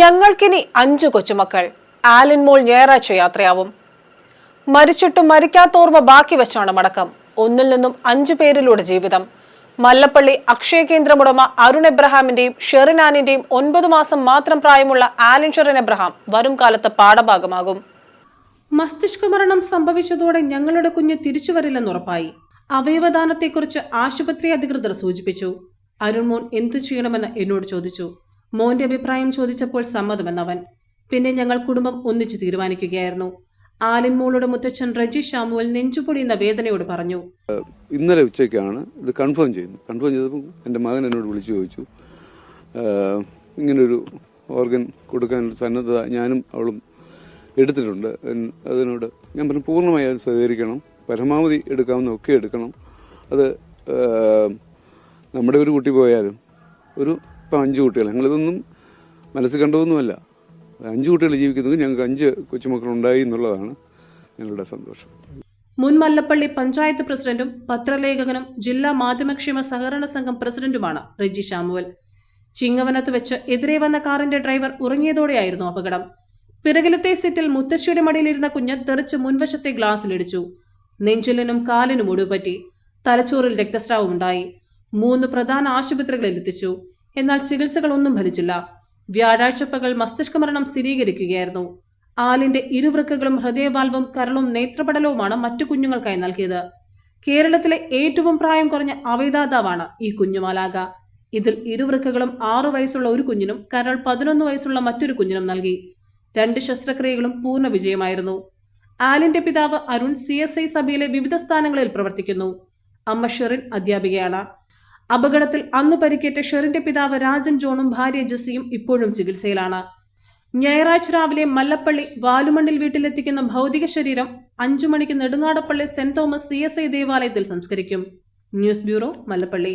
ഞങ്ങൾക്കിനി അഞ്ചു കൊച്ചുമക്കൾ. ആലിൻ മോൾ ഞായറാഴ്ച യാത്രയാവും. മരിച്ചിട്ടും മരിക്കാത്തോർമ്മ ബാക്കി വെച്ചാണ് മടക്കം. ഒന്നിൽ നിന്നും അഞ്ചു പേരിലൂടെ ജീവിതം. മല്ലപ്പള്ളി അക്ഷയ കേന്ദ്രം ഉടമ അരുൺ എബ്രഹാമിന്റെയും ഷെറിനാനിന്റെയും ഒൻപത് മാസം മാത്രം പ്രായമുള്ള ആലിൻ ഷെറിൻ എബ്രഹാം വരും കാലത്ത് പാഠഭാഗമാകും. മസ്തിഷ്ക മരണം സംഭവിച്ചതോടെ ഞങ്ങളുടെ കുഞ്ഞ് തിരിച്ചു വരില്ലെന്നുറപ്പായി അവയവദാനത്തെക്കുറിച്ച് ആശുപത്രി അധികൃതർ സൂചിപ്പിച്ചു. അരുൺമോൻ എന്തു ചെയ്യണമെന്ന് എന്നോട് ചോദിച്ചു. മോന്റെ അഭിപ്രായം ചോദിച്ചപ്പോൾ സമ്മതമെന്നവൻ. പിന്നെ ഞങ്ങൾ കുടുംബം ഒന്നിച്ചു തീരുമാനിക്കുകയായിരുന്നു. ആലിൻ മോളുടെ മുത്തച്ഛൻ റജി ഷാമുവൽ നെഞ്ചുപൊടിയുന്ന വേദനയോട് പറഞ്ഞു. ഇന്നലെ ഉച്ചയ്ക്കാണ് ഇത് കൺഫേം ചെയ്യുന്നത് കൺഫേം ചെയ്തപ്പോൾ എന്റെ മകൻ എന്നോട് വിളിച്ചു ചോദിച്ചു. ഇങ്ങനൊരു ഓർഗൻ കൊടുക്കാനുള്ള സന്നദ്ധത ഞാനും അവളും എടുത്തിട്ടുണ്ട്. അതിനോട് ഞാൻ പറഞ്ഞു പൂർണമായി അത് സഹകരിക്കണം പരമാവധി എടുക്കാവുന്ന ഒക്കെ എടുക്കണം. അത് നമ്മുടെ ഒരു കുട്ടി പോയാലും ഒരു ഇപ്പം അഞ്ച് കുട്ടികൾ ഞങ്ങളിതൊന്നും മനസ്സിൽ കണ്ടതൊന്നുമല്ല. അഞ്ച് കുട്ടികൾ ജീവിക്കുന്നത് ഞങ്ങൾക്ക് അഞ്ച് കൊച്ചുമക്കൾ ഉണ്ടായി എന്നുള്ളതാണ് ഞങ്ങളുടെ സന്തോഷം. മുൻ മല്ലപ്പള്ളി പഞ്ചായത്ത് പ്രസിഡന്റും പത്രലേഖകനും ജില്ലാ മാധ്യമക്ഷേമ സഹകരണ സംഘം പ്രസിഡന്റുമാണ് റെജി ഷാമുവൽ ചിങ്ങവനത്ത് വെച്ച് എതിരെ വന്ന കാറിന്റെ ഡ്രൈവർ ഉറങ്ങിയതോടെയായിരുന്നു അപകടം. പിറകിലത്തെ സീറ്റിൽ മുത്തശ്ശിയുടെ മടിയിലിരുന്ന കുഞ്ഞ് തെറിച്ച് മുൻവശത്തെ ഗ്ലാസ്സിലിടിച്ചു. നെഞ്ചിലിനും കാലിനും ഒടുപറ്റി. തലച്ചോറിൽ രക്തസ്രാവമുണ്ടായി. മൂന്ന് പ്രധാന ആശുപത്രികളിൽ എത്തിച്ചു എന്നാൽ ചികിത്സകളൊന്നും ഫലിച്ചില്ല. വ്യാഴാഴ്ച പകൽ മസ്തിഷ്ക മരണം സ്ഥിരീകരിക്കുകയായിരുന്നു. ആലിന്റെ ഇരുവൃക്കകളും ഹൃദയവാൽവും കരളും നേത്രപടലവുമാണ് മറ്റു കുഞ്ഞുങ്ങൾക്കായി നൽകിയത്. കേരളത്തിലെ ഏറ്റവും പ്രായം കുറഞ്ഞ അവൈതാതാവാണ് ഈ കുഞ്ഞുമാലാക ഇതിൽ ഇരുവൃക്കകളും ആറു വയസ്സുള്ള ഒരു കുഞ്ഞിനും കരൾ പതിനൊന്ന് വയസ്സുള്ള മറ്റൊരു കുഞ്ഞിനും നൽകി. രണ്ട് ശസ്ത്രക്രിയകളും പൂർണ വിജയമായിരുന്നു. ആലിന്റെ പിതാവ് അരുൺ സി എസ് ഐ സഭയിലെ വിവിധ സ്ഥാനങ്ങളിൽ പ്രവർത്തിക്കുന്നു. അമ്മ ഷെറിൻ അധ്യാപികയാണ്. അപകടത്തിൽ അന്ന് പരിക്കേറ്റ ഷെറിന്റെ പിതാവ് രാജൻ ജോണും ഭാര്യ ജെസ്സിയും ഇപ്പോഴും ചികിത്സയിലാണ്. ഞായറാഴ്ച രാവിലെ മല്ലപ്പള്ളി വാലുമണ്ണിൽ വീട്ടിലെത്തിക്കുന്ന ഭൗതിക ശരീരം അഞ്ചു മണിക്ക് നെടുങ്ങാടപ്പള്ളി സെന്റ് തോമസ് സി ദേവാലയത്തിൽ സംസ്കരിക്കും. News bureau Mallappally.